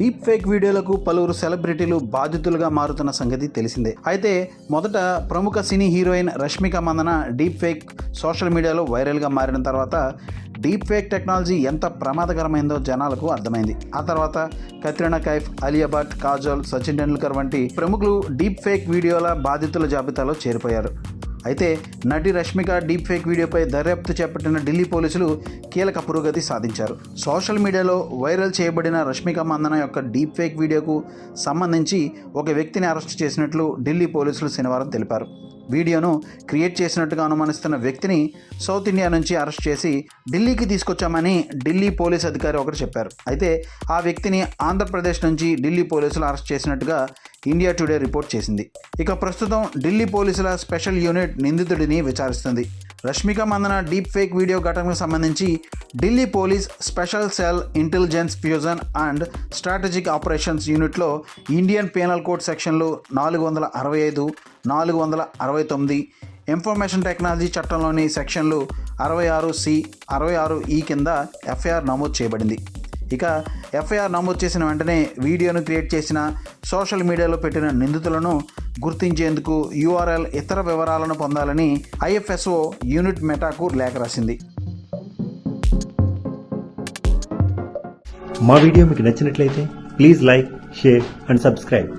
Deep fake వీడియోలకు పలువురు సెలబ్రిటీలు బాధితులుగా మారుతున్న సంగతి తెలిసిందే. అయితే మొదట ప్రముఖ cine heroine Rashmika Mandanna deep fake social మీడియాలో వైరల్గా మారిన తర్వాత డీప్ ఫేక్ టెక్నాలజీ ఎంత ప్రమాదకరమైందో జనాలకు అర్థమైంది. ఆ తర్వాత కత్రినా కైఫ్ అలియా భట్ కాజల్ సచిన్ టెండూల్కర్ వంటి ప్రముఖులు డీప్ ఫేక్ వీడియోల బాధితుల జాబితాలో చేరిపోయారు. అయితే నటి రష్మిక డీప్ ఫేక్ వీడియోపై దర్యాప్తు చేపట్టిన ఢిల్లీ పోలీసులు కీలక పురోగతి సాధించారు. సోషల్ మీడియాలో వైరల్ చేయబడిన రష్మిక మందన యొక్క డీప్ ఫేక్ వీడియోకు సంబంధించి ఒక వ్యక్తిని అరెస్ట్ చేసినట్లు ఢిల్లీ పోలీసులు శనివారం తెలిపారు. వీడియోను క్రియేట్ చేసినట్టుగా అనుమానిస్తున్న వ్యక్తిని సౌత్ ఇండియా నుంచి అరెస్ట్ చేసి ఢిల్లీకి తీసుకొచ్చామని ఢిల్లీ పోలీస్ అధికారి ఒకరు చెప్పారు. అయితే ఆ వ్యక్తిని ఆంధ్రప్రదేశ్ నుంచి ఢిల్లీ పోలీసులు అరెస్ట్ చేసినట్టుగా ఇండియా టుడే రిపోర్ట్ చేసింది. ఇక ప్రస్తుతం ఢిల్లీ పోలీసుల స్పెషల్ యూనిట్ నిందితుడిని విచారిస్తుంది. Rashmika Mandanna deep fake video ఘటనకు సంబంధించి Delhi police special cell intelligence fusion and strategic operations యూనిట్లో ఇండియన్ పీనల్ కోడ్ సెక్షన్లు నాలుగు వందల అరవై ఐదు నాలుగు వందల అరవై తొమ్మిది ఇన్ఫర్మేషన్ టెక్నాలజీ చట్టంలోని సెక్షన్లు అరవై ఆరు సి అరవై ఆరు ఈ కింద ఎఫ్ఐఆర్ నమోదు చేయబడింది. ఇక ఎఫ్ఐఆర్ నమోదు చేసిన వెంటనే వీడియోను క్రియేట్ చేసిన సోషల్ మీడియాలో పెట్టిన నిందితులను గుర్తించేందుకు యూఆర్ఎల్ ఇతర వివరాలను పొందాలని ఐఎఫ్ఎస్ఓ యూనిట్ మెటాకు లేఖ రాసింది. మా వీడియో మీకు నచ్చినట్లయితే please like share and subscribe.